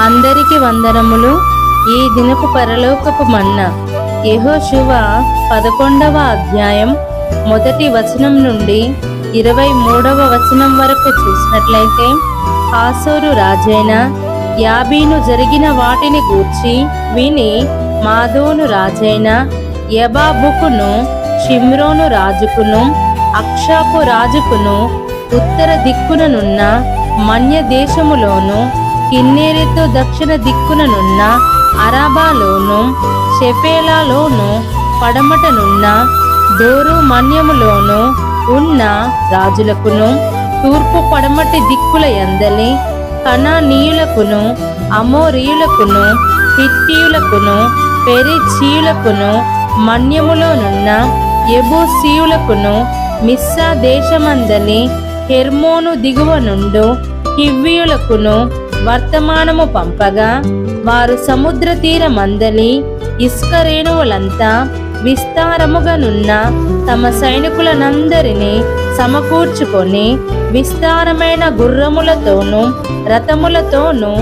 అందరికి వందనములు. ఈ దినపు పరలోకపు మన్న యెహోషువ పదకొండవ అధ్యాయం మొదటి వచనం నుండి ఇరవై మూడవ వచనం వరకు చూసినట్లయితే ఆసోరు రాజైన యాబీను జరిగిన వాటిని గూర్చి విని మాధోను రాజైన యబాబుకును షిమ్రోను రాజుకును అక్షాపు రాజుకును ఉత్తర దిక్కుననున్న మన్య దేశములోను కిన్నెరెతో దక్షిణ దిక్కుననున్న అరాబాలోను షెఫేలాలోను పడమటనున్న దోరు మన్యములోను ఉన్న రాజులకును తూర్పు పడమటి దిక్కుల ఎందలి కణానీయులకును అమోరీయులకును హిత్తీయులకును పెరిచీయులకును మన్యములోనున్న ఎబూసీయులకును మిస్సా దేశమందలి హెర్మోను దిగువ నుండు హివ్వీయులకును వర్తమానము పంపగా వారు సముద్ర తీరమందలి ఇసుక రేణువులంతా విస్తారముగానున్న తమ సైనికులనందరినీ సమకూర్చుకొని విస్తారమైన గుర్రములతోనూ రథములతోనూ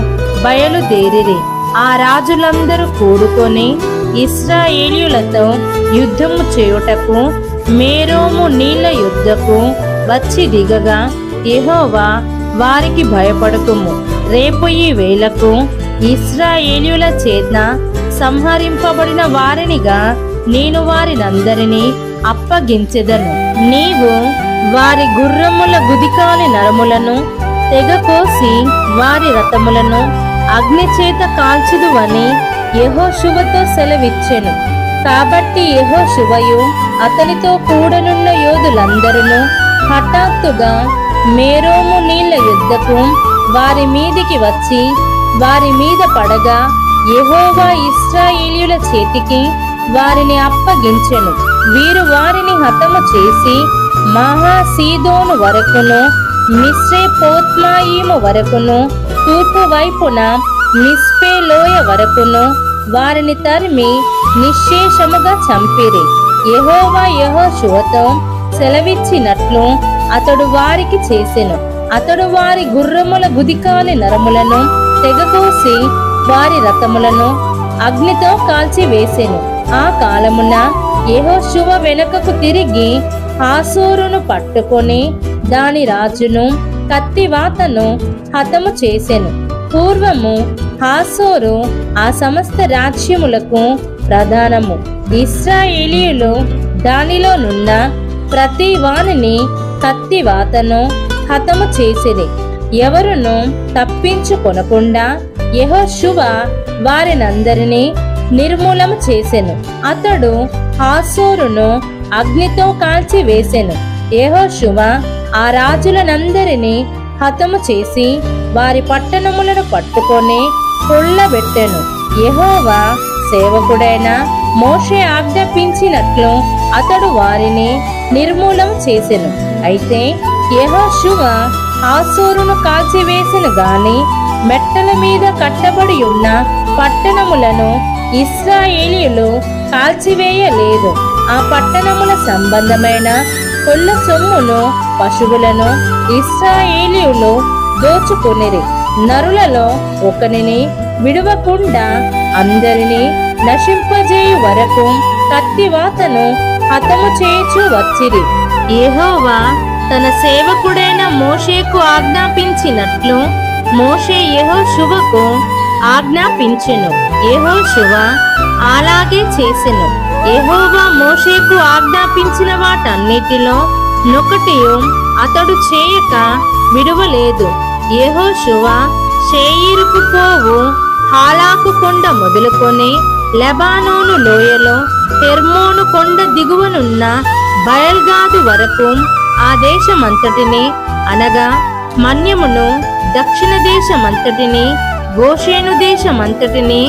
బయలుదేరిరి. ఆ రాజులందరూ కూడుకొని ఇస్రాయేలీయులతో యుద్ధము చేయుటకు మేరోము నీళ్ళ యుద్ధకు వచ్చి దిగగా యహోవా వారికి భయపడకుము రేపు ఈ వేళకు ఇస్రాయేలీయుల చేత సంహరింపబడిన వారినిగా నేను వారినందరినీ అప్పగించెదను. నీవు వారి గుర్రముల గుదికాలి నరములను తెగకోసి వారి రథములను అగ్ని చేత కాల్చుదువని యహోశువతో సెలవిచ్చెను. కాబట్టి యహోశువయు అతనితో కూడనున్న యోధులందరూ హఠాత్తుగా మేరోము నీళ్ళ యుద్ధకు వారి మీదికి వచ్చి వారి మీద పడగా ఎహోవా ఇస్రాయేలీయుల చేతికి వారిని అప్పగించెను. వీరు వారిని హతము చేసి మహాసీదోను వరకును మిస్రే పోత్మాయిము వరకును తూర్పు వైపున మిస్పే లోయ వరకును వారిని తరిమి నిశ్శేషముగా చంపిరి. యహోవా యహోశువతో సెలవిచ్చినట్లు అతడు వారికి చేసెను. అతడు వారి గుర్రముల గుదికాలి నరములను తెగకోసి వారి రథములను అగ్నితో కాల్చి వేసెను. ఆ కాలమున యెహోషువ వెనుకకు తిరిగి హాసోరును పట్టుకొని దాని రాజును కత్తివాతను హతము చేసెను. పూర్వము హాసోరు ఆ సమస్త రాజ్యములకు ప్రధానము. ఇస్రాయేలీయులు దానిలోనున్న ప్రతి వానిని కత్తివాతను హతము చేసిరి. ఎవరును తప్పించుకొనకుండా యహోశువ వారినందరినీ నిర్మూలము చేసెను. అతడు హాసోరును అగ్నితో కాల్చి వేసెను. యెహోషువ ఆ రాజులనందరినీ హతము చేసి వారి పట్టణములను పట్టుకొని కొల్లబెట్టెను. యహోవా సేవకుడైన మోషే ఆజ్ఞాపించినట్లు అతడు వారిని నిర్మూలం చేసెను. అయితే యహోశువ ఆసూరును కాల్చివేసిన గాని మెట్టల మీద కట్టబడి ఉన్న పట్టణములను ఇస్రాయేలీయులు కాల్చివేయలేదు. ఆ పట్టణముల సంబంధమైన కొల్ల సొమ్మును పశువులను ఇస్రాయేలీయులు దోచుకునిరి. నరులలో ఒకనిని విడవకుండా అందరినీ నశింపజేయు వరకు కత్తివాతను హతము చేయుచు వచ్చిరి. యెహోవా తన సేవకుడైన మోషేకు ఆజ్ఞాపించినట్లు మోషే యెహోషువకు ఆజ్ఞాపించెను. యెహోషువ అలాగే చేసెను. యెహోవా మోషేకు ఆజ్ఞాపించిన వాటన్నిటిలో నొకటియు అతడు చేయక విడువలేదు. యెహోషువ షేయిరుకు పోవు హాలాకు కొండ మొదలుకొని లెబానోను లోయలో హెర్మోను కొండ దిగువనున్న బయల్గాదు వరకు ఆ దేశమంతటిని అనగా మన్యమును దక్షిణ దేశమంతటిని గోషేను దేశమంతటిని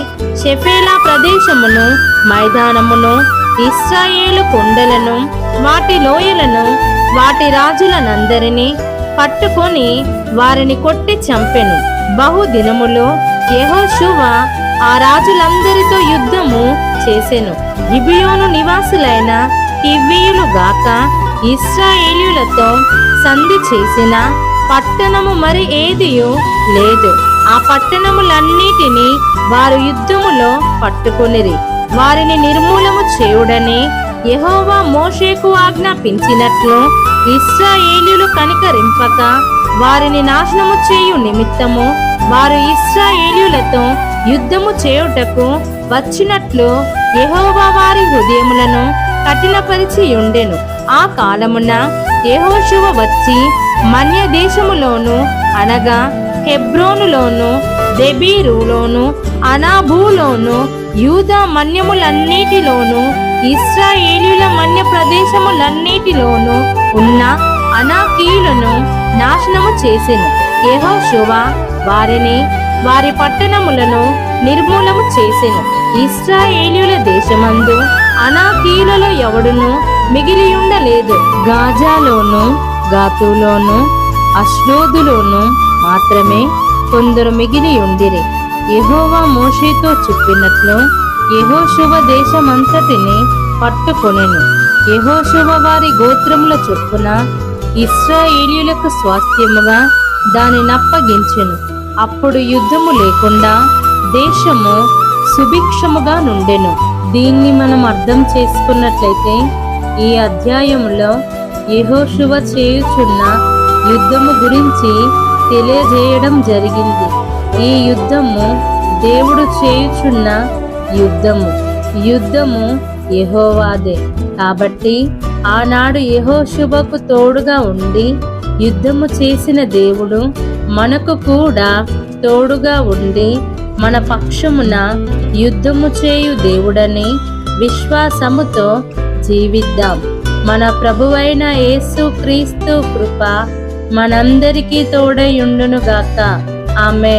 షెఫేలా ప్రదేశమును మైదానమును ఇస్రాయేలు కొండలను వాటి లోయలను వాటి రాజులనందరినీ పట్టుకొని వారిని కొట్టి చంపెను. బహుదినములో యహోశువ ఆ రాజులందరితో యుద్ధము చేసెను. గిబియోను నివాసులైన కివ్వీయులు గాక ఇస్రాయేలీయులతో సంధి చేసిన పట్టణము మరి ఏదియు లేదు. ఆ పట్టణములన్నిటిని వారు యుద్ధములో పట్టుకొనిరి. వారిని నిర్మూలము చేయుడని యహోవా మోషేకు ఆజ్ఞాపించినట్లు ఇస్రాయేలీలు కనికరింపక వారిని నాశనము చేయు నిమిత్తము వారు ఇస్రాయేలీయులతో యుద్ధము చేయుటకు వచ్చినట్లు యహోవా వారి హృదయములను కఠినపరిచి ఉండెను ఆ కాలమున యహోశువ వచ్చి మన్య దేశములోను అనగా హెబ్రోనులోను దెబీరులోను అనాభూలోను యూదా మన్యములన్నిటిలోను ఇస్రాయేలీల మన్య ప్రదేశములన్నిటిలోను ఉన్న అనాకీయులను నాశనము చేసెను. యహోశువ వారిని వారి పట్టణములను నిర్మూలము చేసెను. ఇస్రాయేలీయుల దేశమందు అనాకీయులలో ఎవడును మిగిలియుండలేదు. గాజాలోను గాతులోను అశ్రోదులోను మాత్రమే కొందరు మిగిలి ఉండిరి ఎహోవా మోషేతో చెప్పినట్లు యెహోషువ దేశమంతటిని పట్టుకొనెను. యెహోషువ వారి గోత్రముల చొప్పున ఇస్రాయేలీలకు స్వాస్థ్యముగా దాని నప్పగించెను అప్పుడు యుద్ధము లేకుండా దేశము సుభిక్షముగా నుండెను. దీన్ని మనం అర్థం చేసుకున్నట్లయితే ఈ అధ్యాయంలో యెహోషువ చేయుచున్న యుద్ధము గురించి తెలియజేయడం జరిగింది. ఈ యుద్ధము దేవుడు చేయుచున్న యుద్ధము. యుద్ధము యహోవాదే. కాబట్టి ఆనాడు యహోశుభకు తోడుగా ఉండి యుద్ధము చేసిన దేవుడు మనకు కూడా తోడుగా ఉండి మన పక్షమున యుద్ధము చేయు దేవుడని విశ్వాసముతో జీవిద్దాం. మన ప్రభువైన యేసు క్రీస్తు కృప మనందరికీ తోడై ఉండునుగాక. ఆమె